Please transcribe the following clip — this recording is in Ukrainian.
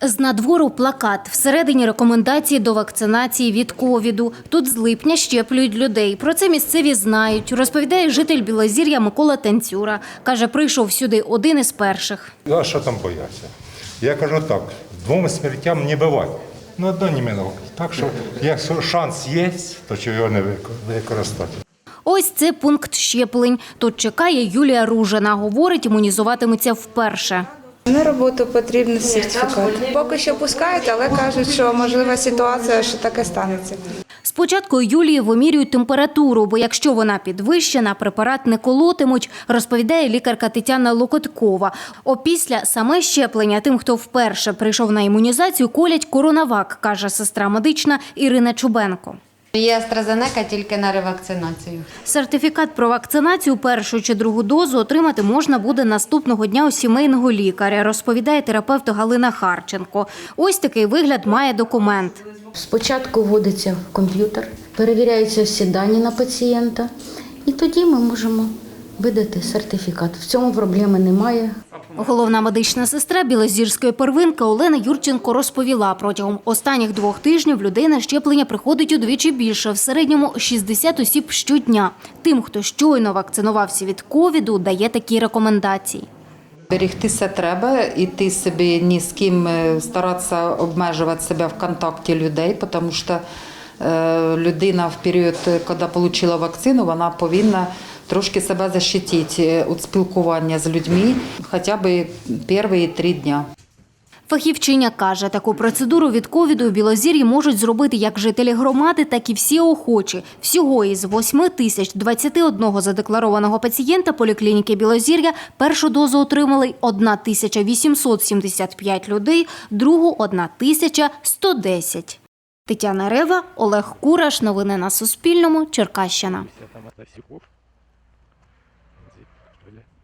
З надвору плакат. Всередині рекомендації до вакцинації від ковіду. Тут з липня щеплюють людей. Про це місцеві знають. Розповідає житель Білозір'я Микола Танцюра. Каже, прийшов сюди один із перших. Ну, а що там бояться? Я кажу так, двом смертям не буває. Ну, одно не минуло. Так що, якщо шанс є, то чого його не використати? Ось це пункт щеплень. Тут чекає Юлія Ружина. Говорить, імунізуватиметься вперше. На роботу потрібен сертифікат. Поки що пускають, але кажуть, що можлива ситуація, що таке станеться. Спочатку Юлії вимірюють температуру, бо якщо вона підвищена, препарат не колотимуть, розповідає лікарка Тетяна Локоткова. Опісля саме щеплення тим, хто вперше прийшов на імунізацію, колять коронавак, каже сестра медична Ірина Чубенко. Є AstraZeneca тільки на ревакцинацію. Сертифікат про вакцинацію першу чи другу дозу отримати можна буде наступного дня у сімейного лікаря, розповідає терапевт Галина Харченко. Ось такий вигляд має документ. Спочатку вводиться в комп'ютер, перевіряються всі дані на пацієнта, і тоді ми можемо видати сертифікат. В цьому проблеми немає. Головна медична сестра білозірської первинки Олена Юрченко розповіла, протягом останніх двох тижнів людей на щеплення приходить удвічі більше, в середньому 60 осіб щодня. Тим, хто щойно вакцинувався від ковіду, дає такі рекомендації. Берегтися треба, іти собі ні з ким е, старатися обмежувати себе в контакті людей, тому що е, людина в період, е, коли отримала вакцину, вона повинна трошки себе захистити від спілкування з людьми хоча б перші три дні. Фахівчиня каже, таку процедуру від ковіду у Білозір'ї можуть зробити як жителі громади, так і всі охочі. Всього із 8 тисяч 21 задекларованого пацієнта поліклініки Білозір'я першу дозу отримали 1 тисяча 875 людей, другу – 1 тисяча 110. Тетяна Рева, Олег Кураш. Новини на Суспільному. Черкащина. Там